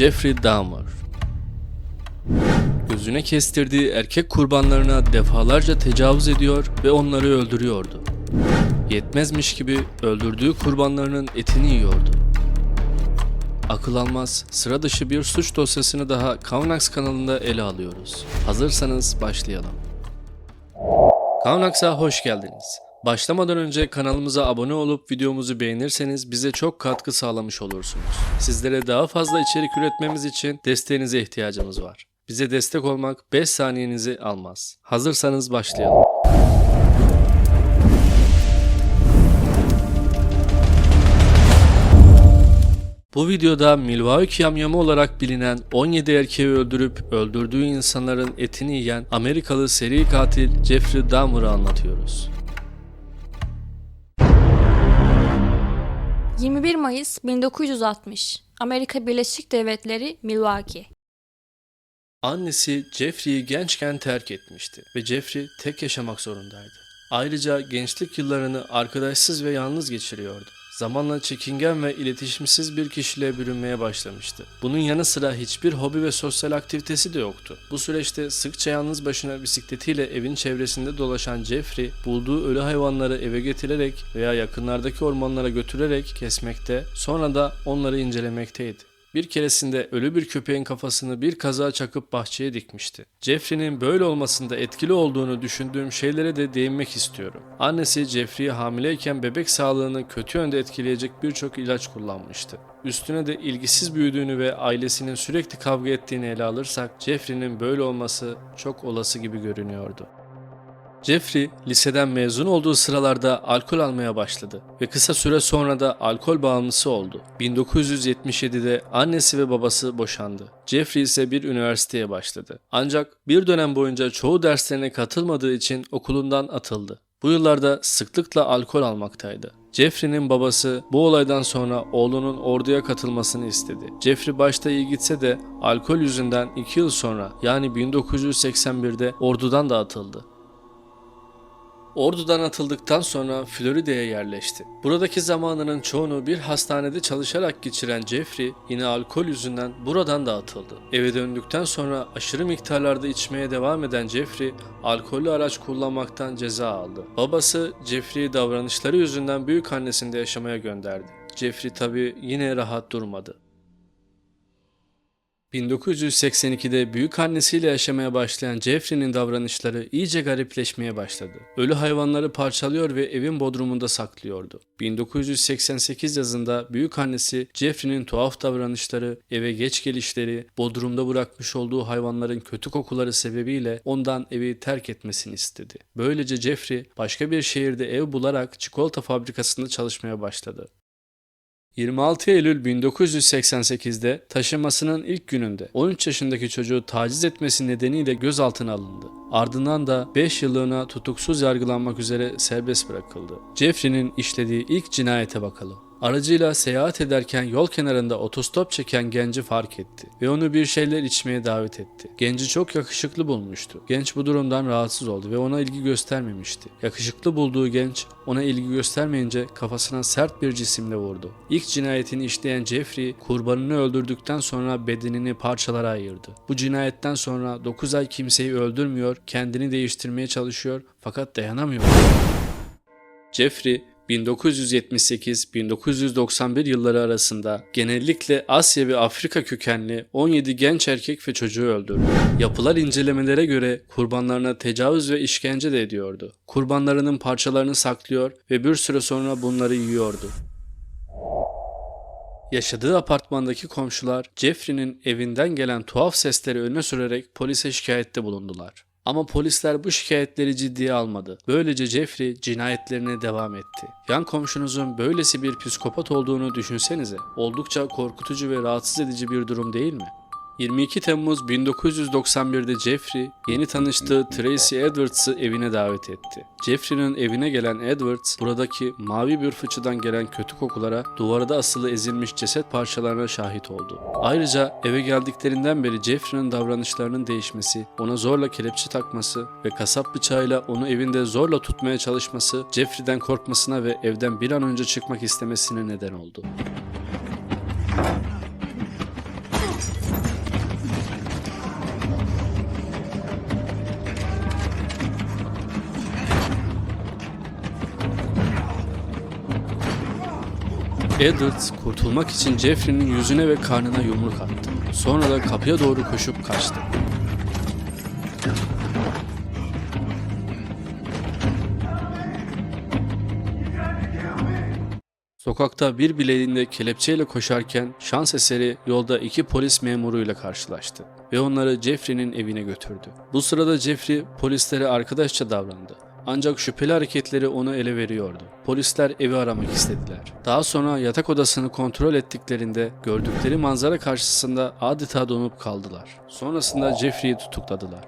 Jeffrey Dahmer. Gözüne kestirdiği erkek kurbanlarına defalarca tecavüz ediyor ve onları öldürüyordu. Yetmezmiş gibi öldürdüğü kurbanlarının etini yiyordu. Akıl almaz, sıra dışı bir suç dosyasını daha Kavnax kanalında ele alıyoruz. Hazırsanız başlayalım. Kavnax'a hoş geldiniz. Başlamadan önce kanalımıza abone olup videomuzu beğenirseniz bize çok katkı sağlamış olursunuz. Sizlere daha fazla içerik üretmemiz için desteğinize ihtiyacımız var. Bize destek olmak 5 saniyenizi almaz. Hazırsanız başlayalım. Bu videoda Milwaukee yamyamı olarak bilinen 17 erkeği öldürüp öldürdüğü insanların etini yiyen Amerikalı seri katil Jeffrey Dahmer'ı anlatıyoruz. 21 Mayıs 1960 Amerika Birleşik Devletleri Milwaukee Annesi Jeffrey'i gençken terk etmişti ve Jeffrey tek yaşamak zorundaydı. Ayrıca gençlik yıllarını arkadaşsız ve yalnız geçiriyordu. Zamanla çekingen ve iletişimsiz bir kişiliğe bürünmeye başlamıştı. Bunun yanı sıra hiçbir hobi ve sosyal aktivitesi de yoktu. Bu süreçte sıkça yalnız başına bisikletiyle evin çevresinde dolaşan Jeffrey, bulduğu ölü hayvanları eve getirerek veya yakınlardaki ormanlara götürerek kesmekte, sonra da onları incelemekteydi. Bir keresinde ölü bir köpeğin kafasını bir kazağa çakıp bahçeye dikmişti. Jeffrey'nin böyle olmasında etkili olduğunu düşündüğüm şeylere de değinmek istiyorum. Annesi Jeffrey'i hamileyken bebek sağlığını kötü yönde etkileyecek birçok ilaç kullanmıştı. Üstüne de ilgisiz büyüdüğünü ve ailesinin sürekli kavga ettiğini ele alırsak Jeffrey'nin böyle olması çok olası gibi görünüyordu. Jeffrey liseden mezun olduğu sıralarda alkol almaya başladı ve kısa süre sonra da alkol bağımlısı oldu. 1977'de annesi ve babası boşandı. Jeffrey ise bir üniversiteye başladı. Ancak bir dönem boyunca çoğu derslerine katılmadığı için okulundan atıldı. Bu yıllarda sıklıkla alkol almaktaydı. Jeffrey'nin babası bu olaydan sonra oğlunun orduya katılmasını istedi. Jeffrey başta iyi gitse de alkol yüzünden 2 yıl sonra yani 1981'de ordudan da atıldı. Ordu'dan atıldıktan sonra Florida'ya yerleşti. Buradaki zamanının çoğunu bir hastanede çalışarak geçiren Jeffrey yine alkol yüzünden buradan da atıldı. Eve döndükten sonra aşırı miktarlarda içmeye devam eden Jeffrey alkollü araç kullanmaktan ceza aldı. Babası Jeffrey'i davranışları yüzünden büyük annesinde yaşamaya gönderdi. Jeffrey tabi yine rahat durmadı. 1982'de büyük annesiyle yaşamaya başlayan Jeffrey'nin davranışları iyice garipleşmeye başladı. Ölü hayvanları parçalıyor ve evin bodrumunda saklıyordu. 1988 yazında büyük annesi Jeffrey'nin tuhaf davranışları, eve geç gelişleri, bodrumda bırakmış olduğu hayvanların kötü kokuları sebebiyle ondan evi terk etmesini istedi. Böylece Jeffrey başka bir şehirde ev bularak çikolata fabrikasında çalışmaya başladı. 26 Eylül 1988'de taşımasının ilk gününde 13 yaşındaki çocuğu taciz etmesi nedeniyle gözaltına alındı. Ardından da 5 yıllığına tutuksuz yargılanmak üzere serbest bırakıldı. Jeffrey'nin işlediği ilk cinayete bakalım. Aracıyla seyahat ederken yol kenarında otostop çeken genci fark etti ve onu bir şeyler içmeye davet etti. Genci çok yakışıklı bulmuştu. Genç bu durumdan rahatsız oldu ve ona ilgi göstermemişti. Yakışıklı bulduğu genç ona ilgi göstermeyince kafasına sert bir cisimle vurdu. İlk cinayetini işleyen Jeffrey kurbanını öldürdükten sonra bedenini parçalara ayırdı. Bu cinayetten sonra 9 ay kimseyi öldürmüyor, kendini değiştirmeye çalışıyor fakat dayanamıyor. Jeffrey 1978-1991 yılları arasında genellikle Asya ve Afrika kökenli 17 genç erkek ve çocuğu öldürdü. Yapılan incelemelere göre kurbanlarına tecavüz ve işkence de ediyordu. Kurbanlarının parçalarını saklıyor ve bir süre sonra bunları yiyordu. Yaşadığı apartmandaki komşular Jeffrey'nin evinden gelen tuhaf sesleri öne sürerek polise şikayette bulundular. Ama polisler bu şikayetleri ciddiye almadı. Böylece Jeffrey cinayetlerine devam etti. Yan komşunuzun böylesi bir psikopat olduğunu düşünsenize. Oldukça korkutucu ve rahatsız edici bir durum değil mi? 22 Temmuz 1991'de Jeffrey yeni tanıştığı Tracy Edwards'ı evine davet etti. Jeffrey'nin evine gelen Edwards buradaki mavi bir fıçıdan gelen kötü kokulara, duvarda asılı ezilmiş ceset parçalarına şahit oldu. Ayrıca eve geldiklerinden beri Jeffrey'nin davranışlarının değişmesi, ona zorla kelepçe takması ve kasap bıçağıyla onu evinde zorla tutmaya çalışması Jeffrey'den korkmasına ve evden bir an önce çıkmak istemesine neden oldu. Edwards kurtulmak için Jeffrey'nin yüzüne ve karnına yumruk attı. Sonra da kapıya doğru koşup kaçtı. Sokakta bir bileğinde kelepçeyle koşarken şans eseri yolda iki polis memuruyla karşılaştı ve onları Jeffrey'nin evine götürdü. Bu sırada Jeffrey polislere arkadaşça davrandı. Ancak şüpheli hareketleri onu ele veriyordu. Polisler evi aramak istediler. Daha sonra yatak odasını kontrol ettiklerinde gördükleri manzara karşısında adeta donup kaldılar. Sonrasında Jeffrey'i tutukladılar.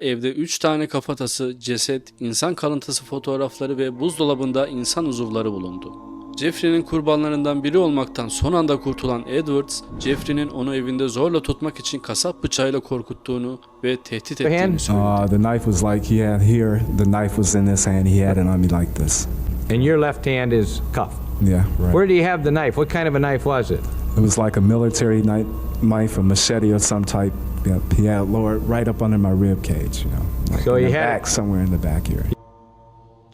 Evde 3 tane kafatası, ceset, insan kalıntısı fotoğrafları ve buzdolabında insan uzuvları bulundu. Jeffrey'nin kurbanlarından biri olmaktan son anda kurtulan Edwards, Jeffrey'nin onu evinde zorla tutmak için kasap bıçağıyla korkuttuğunu ve tehdit ettiğini söyledi. Uh, the knife was like he had here. The knife was in this hand. He had it on me like this. And your left hand is cuffed. Yeah, right. Where do you have the knife? What kind of a knife was it? it was like a military knife, knife, a machete of some type. Had it lowered right up under my rib cage. You know, like So in he the had- back, somewhere in the back here.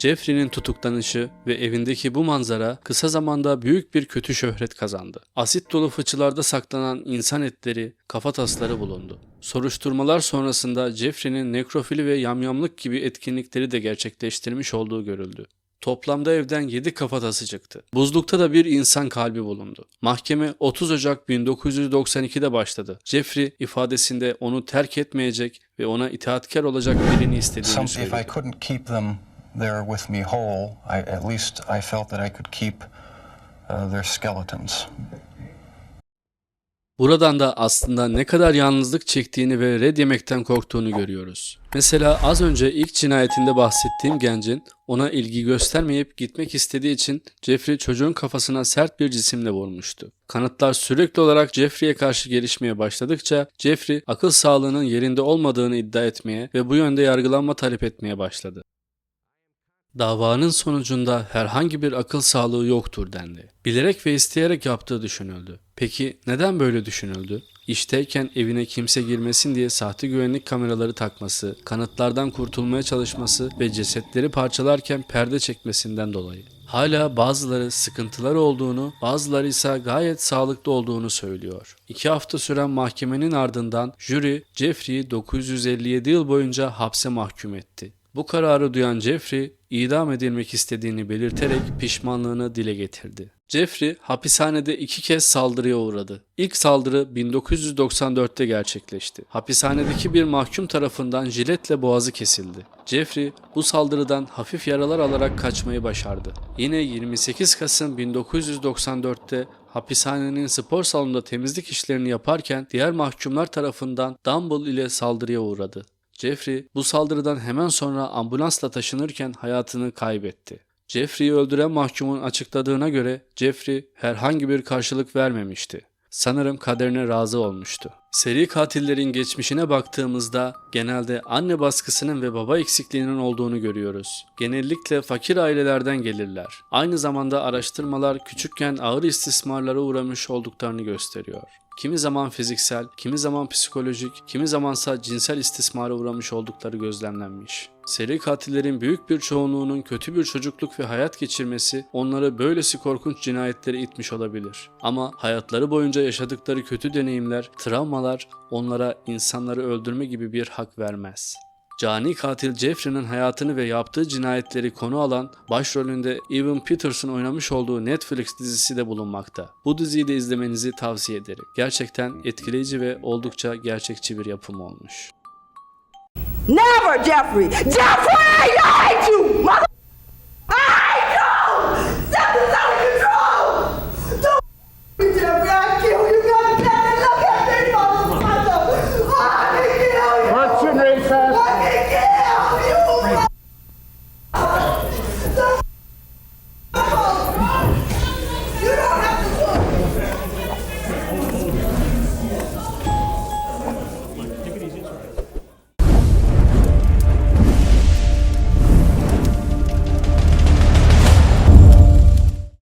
Jeffrey'nin tutuklanışı ve evindeki bu manzara kısa zamanda büyük bir kötü şöhret kazandı. Asit dolu fıçılarda saklanan insan etleri, kafatasları bulundu. Soruşturmalar sonrasında Jeffrey'nin nekrofili ve yamyamlık gibi etkinlikleri de gerçekleştirmiş olduğu görüldü. Toplamda evden 7 kafatası çıktı. Buzlukta da bir insan kalbi bulundu. Mahkeme 30 Ocak 1992'de başladı. Jeffrey ifadesinde onu terk etmeyecek ve ona itaatkar olacak birini istediğini söyledi. There with me whole, I, at least I felt that I could keep uh, their skeletons. Buradan da aslında ne kadar yalnızlık çektiğini ve red yemekten korktuğunu görüyoruz. Mesela az önce ilk cinayetinde bahsettiğim gencin ona ilgi göstermeyip gitmek istediği için Jeffrey çocuğun kafasına sert bir cisimle vurmuştu. Kanıtlar sürekli olarak Jeffrey'e karşı gelişmeye başladıkça Jeffrey akıl sağlığının yerinde olmadığını iddia etmeye ve bu yönde yargılanma talep etmeye başladı. Davanın sonucunda herhangi bir akıl sağlığı yoktur dendi. Bilerek ve isteyerek yaptığı düşünüldü. Peki neden böyle düşünüldü? İşteyken evine kimse girmesin diye sahte güvenlik kameraları takması, kanıtlardan kurtulmaya çalışması ve cesetleri parçalarken perde çekmesinden dolayı. Hala bazıları sıkıntıları olduğunu, bazıları ise gayet sağlıklı olduğunu söylüyor. İki hafta süren mahkemenin ardından jüri Jeffrey'i 957 yıl boyunca hapse mahkum etti. Bu kararı duyan Jeffrey idam edilmek istediğini belirterek pişmanlığını dile getirdi. Jeffrey hapishanede iki kez saldırıya uğradı. İlk saldırı 1994'te gerçekleşti. Hapishanedeki bir mahkum tarafından jiletle boğazı kesildi. Jeffrey bu saldırıdan hafif yaralar alarak kaçmayı başardı. Yine 28 Kasım 1994'te hapishanenin spor salonunda temizlik işlerini yaparken diğer mahkumlar tarafından dumbbell ile saldırıya uğradı. Jeffrey bu saldırıdan hemen sonra ambulansla taşınırken hayatını kaybetti. Jeffrey'i öldüren mahkumun açıkladığına göre Jeffrey herhangi bir karşılık vermemişti. Sanırım kaderine razı olmuştu. Seri katillerin geçmişine baktığımızda genelde anne baskısının ve baba eksikliğinin olduğunu görüyoruz. Genellikle fakir ailelerden gelirler. Aynı zamanda araştırmalar küçükken ağır istismarlara uğramış olduklarını gösteriyor. Kimi zaman fiziksel, kimi zaman psikolojik, kimi zamansa cinsel istismara uğramış oldukları gözlemlenmiş. Seri katillerin büyük bir çoğunluğunun kötü bir çocukluk ve hayat geçirmesi onları böylesi korkunç cinayetlere itmiş olabilir. Ama hayatları boyunca yaşadıkları kötü deneyimler, travmalar onlara insanları öldürme gibi bir hak vermez. Cani katil Jeffrey'nin hayatını ve yaptığı cinayetleri konu alan başrolünde Evan Peterson oynamış olduğu Netflix dizisi de bulunmakta. Bu diziyi de izlemenizi tavsiye ederim. Gerçekten etkileyici ve oldukça gerçekçi bir yapım olmuş. Never, Jeffrey! Jeffrey! I hate you! Mother